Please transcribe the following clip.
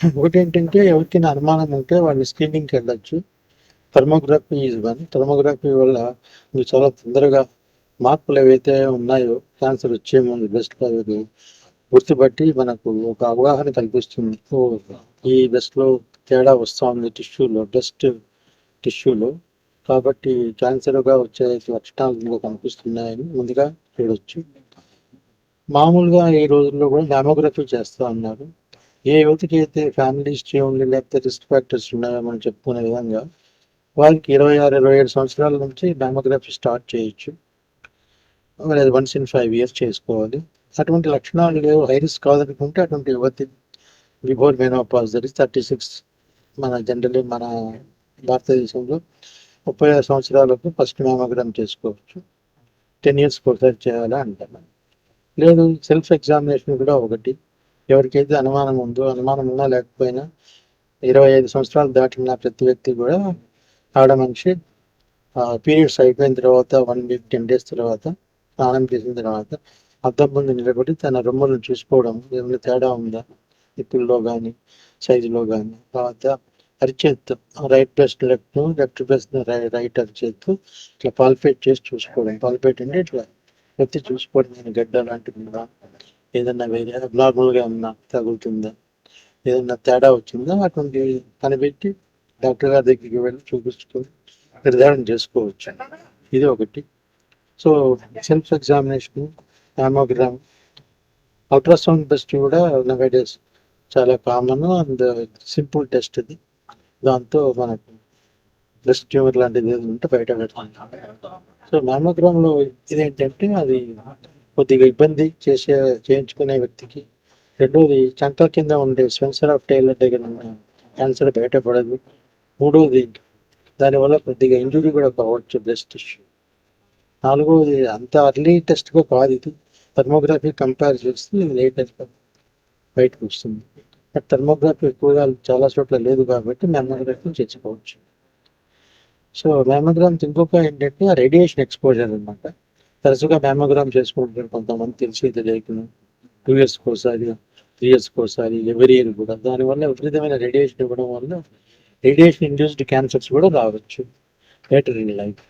ఒకటి ఏంటంటే ఎవరికైనా అనుమానం ఉంటే వాళ్ళు స్క్రీనింగ్కి వెళ్ళొచ్చు. థర్మోగ్రఫీ ఈజ్ వన్ థర్మోగ్రఫీ వల్ల మీకు చాలా తొందరగా మార్పులు ఏవైతే ఉన్నాయో క్యాన్సర్ వచ్చే ముందు బ్రెస్ట్లో అవి గుర్తుపట్టి మనకు ఒక అవగాహన కల్పిస్తుంది. ఓ ఈ బ్రెస్ట్లో తేడా వస్తూ ఉంది టిష్యూలో బ్రెస్ట్ టిష్యూలో కాబట్టి క్యాన్సర్గా వచ్చే లక్షణాలు ఇందులో కనిపిస్తున్నాయని ముందుగా చూడొచ్చు. మామూలుగా ఈ రోజుల్లో కూడా డామోగ్రఫీ చేస్తూ ఉన్నారు. ఏ యువతికి అయితే ఫ్యామిలీ హిస్టరీ ఉంది లేకపోతే రిస్క్ ఫ్యాక్టర్స్ ఉన్నాయో మనం చెప్పుకునే విధంగా వారికి ఇరవై ఆరు ఇరవై ఏడు సంవత్సరాల నుంచి డామోగ్రఫీ స్టార్ట్ చేయొచ్చు. మరి వన్స్ ఇన్ ఫైవ్ ఇయర్స్ చేసుకోవాలి. అటువంటి లక్షణాలు లేవు. హై రిస్క్ కాదనుకుంటే అటువంటి యువతి before menopause that is thirty six మన జనరలీ మన భారతదేశంలో ముప్పై ఆరు సంవత్సరాలకు ఫస్ట్ మ్యామోగ్రామ్ చేసుకోవచ్చు. టెన్ ఇయర్స్ ఒకసారి చేయాలా అంటాను లేదు సెల్ఫ్ ఎగ్జామినేషన్ కూడా ఒకటి. ఎవరికైతే అనుమానం ఉందో అనుమానం ఉన్నా లేకపోయినా ఇరవై ఐదు సంవత్సరాలు దాటిన ప్రతి వ్యక్తి కూడా ఆడ మనిషి పీరియడ్స్ అయిపోయిన తర్వాత వన్ వీక్ టెన్ డేస్ తర్వాత స్నానం చేసిన తర్వాత అద్దం ముందు నిలబడి తన రొమ్మలను చూసుకోవడం ఏమైనా తేడా ఉందా? నిప్పుల్లో కానీ సైజులో కానీ తర్వాత అరిచేత్తు right breast left left breast right అరిచేత్తు ఇట్లా పాల్పేట్ చేసి చూసుకోవడం. పాల్పేట్ అంటే ఇట్లా ఎత్తి చూసుకోవడం నేను గడ్డ లాంటిది ఉందా? ఏదన్నా వేరే నార్మల్గా ఉందా తగులుతుందా? ఏదన్నా తేడా వచ్చిందా? అటువంటి కనిపెట్టి డాక్టర్ గారి దగ్గరికి వెళ్ళి చూపించుకొని నిర్ధారణ చేసుకోవచ్చు ఇది ఒకటి. So self examination mammogram ultrasound test కూడా నవేడేస్ చాలా కామన్ అండ్ సింపుల్ టెస్ట్ ఇది. దాంతో మనకు బ్రెస్ట్ ట్యూమర్ లాంటిది ఏదో ఉంటే బయట పెడుతుంది సో మ్యామోగ్రామ్లో ఇదేంటంటే అది కొద్దిగా ఇబ్బంది చేసే చేయించుకునే వ్యక్తికి. రెండోది చంకల కింద ఉండే స్పెన్సర్ ఆఫ్ టైలర్ దగ్గర ఉన్న క్యాన్సర్ బయటపడదు. మూడోది దానివల్ల కొద్దిగా ఇంజురీ కూడా కావచ్చు బ్రెస్ట్ ఇష్యూ నాలుగోది అంత అర్లీ టెస్ట్గా కాదు ఇది. థర్మోగ్రఫీ కంపేర్ చేస్తే లేట్ బయటకు వస్తుంది. థర్మోగ్రఫీ ఎక్కువగా చాలా చోట్ల లేదు కాబట్టి మెమోగ్రఫీ చేసుకోవచ్చు సో మెమోగ్రామ్స్ ఇంకొక ఏంటంటే ఆ రేడియేషన్ ఎక్స్పోజర్ అనమాట తరచుగా మ్యామోగ్రామ్ చేసుకుంటారు కొంతమంది తెలిసి తెలియకుండా. టూ ఇయర్స్కి ఒకసారి త్రీ ఇయర్స్కి ఒకసారి ఎవరి ఇయర్ కూడా. దానివల్ల విపరీతమైన రేడియేషన్ ఇవ్వడం వల్ల రేడియేషన్ ఇండ్యూస్డ్ క్యాన్సర్స్ కూడా రావచ్చు. Later in life